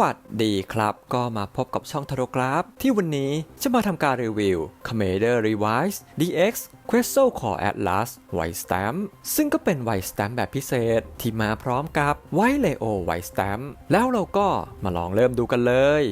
วัสดีครับ ก็มาพบกับช่องทารกราฟ ที่วันนี้จะมาทำการรีวิว Commander Revise DX q u e s t a l Core Atlas White Stamp ซึ่งก็เป็น White Stamp แบบพิเศษที่มาพร้อมกับ White Leo White Stamp แล้วเราก็มาลองเริ่มดูกันเลย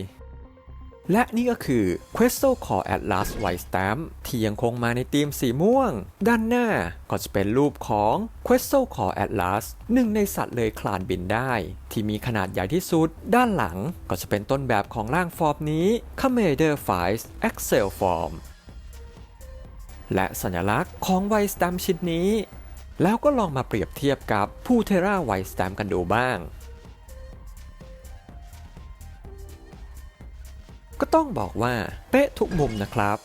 และนี่ก็คือ Crystal Core Atlas White Stamp ที่ยังคงมาในธีมสีม่วง ด้านหน้าก็จะเป็นรูปของ Crystal Core Atlas หนึ่งในสัตว์เลยคลานบินได้ ที่มีขนาดใหญ่ที่สุด ด้านหลังก็จะเป็นต้นแบบของร่างฟอร์มนี้ Commander f i s Excel Form และสัญลักษณ์ของ White Stamp ชิ้นนี้ แล้วก็ลองมาเปรียบเทียบกับ p u t e r a White Stamp กันดูบ้าง ก็ต้องบอกว่าเป๊ะทุกมุมนะครับ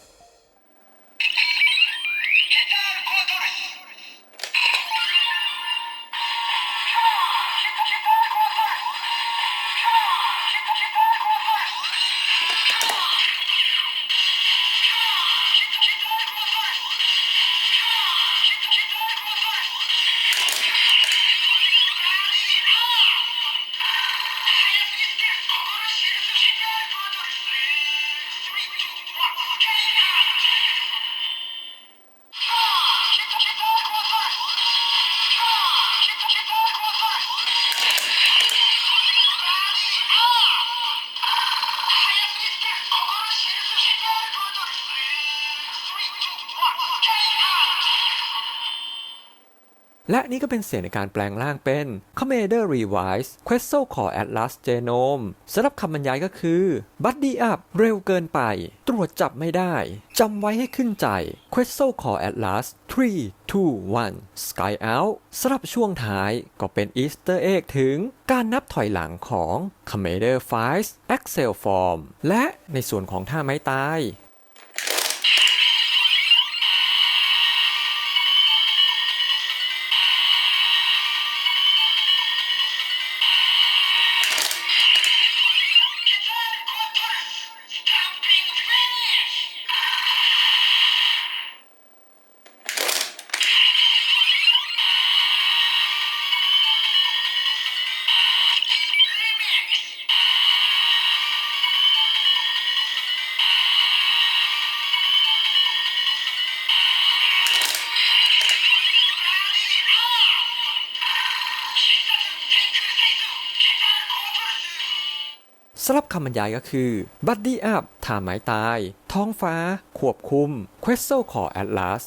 และนี่ก็เป็นเสียงในการแปลงร่างเป็น Commander Revise Quetzal Core Atlas Genome สำหรับคำบรรยายก็คือ Buddy Up เร็วเกินไป ตรวจจับไม่ได้ จำไว้ให้ขึ้นใจ Quetzal Core Atlas 3 2 1 Sky Out สำหรับช่วงท้ายก็เป็น Easter Egg ถึงการนับถอยหลังของ Commander f i s Excel Form และในส่วนของท่าไม้ตาย สำหรับคำบรรยายก็คือ Buddy Up ท่าไม้ตาย ท้องฟ้า ควบคุม Quetzal Core Atlas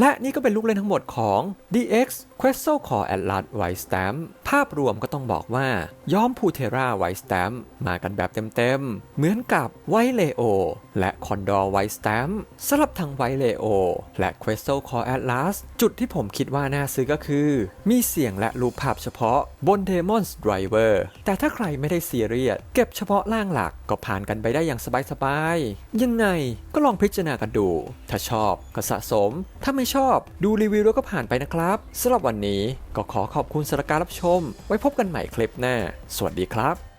และนี่ก็เป็นลูกเล่นทั้งหมดของ DX Quetzal Core Atlas White Stamp ภาพรวมก็ต้องบอกว่า ย้อมพูเทราไวสแตมมากันแบบเต็มๆ เหมือนกับไวเลโอและคอนดอร์ไวสแตมสำหรับทางไวเลโอและ Quetzal Core Atlas จุดที่ผมคิดว่าน่าซื้อก็คือ มีเสียงและรูปภาพเฉพาะบน Demon's Driver แต่ถ้าใครไม่ได้ซีเรียส เก็บเฉพาะล่างหลักก็ผ่านกันไปได้อย่างสบายๆ ยังไงก็ลองพิจารณากันดู ถ้าชอบก็สะสม ถ้าไม่ชอบดูรีวิวแล้วก็ผ่านไปนะครับสำหรับวันวันนี้ก็ขอขอบคุณสำหรับการรับชม ไว้พบกันใหม่คลิปหน้า สวัสดีครับ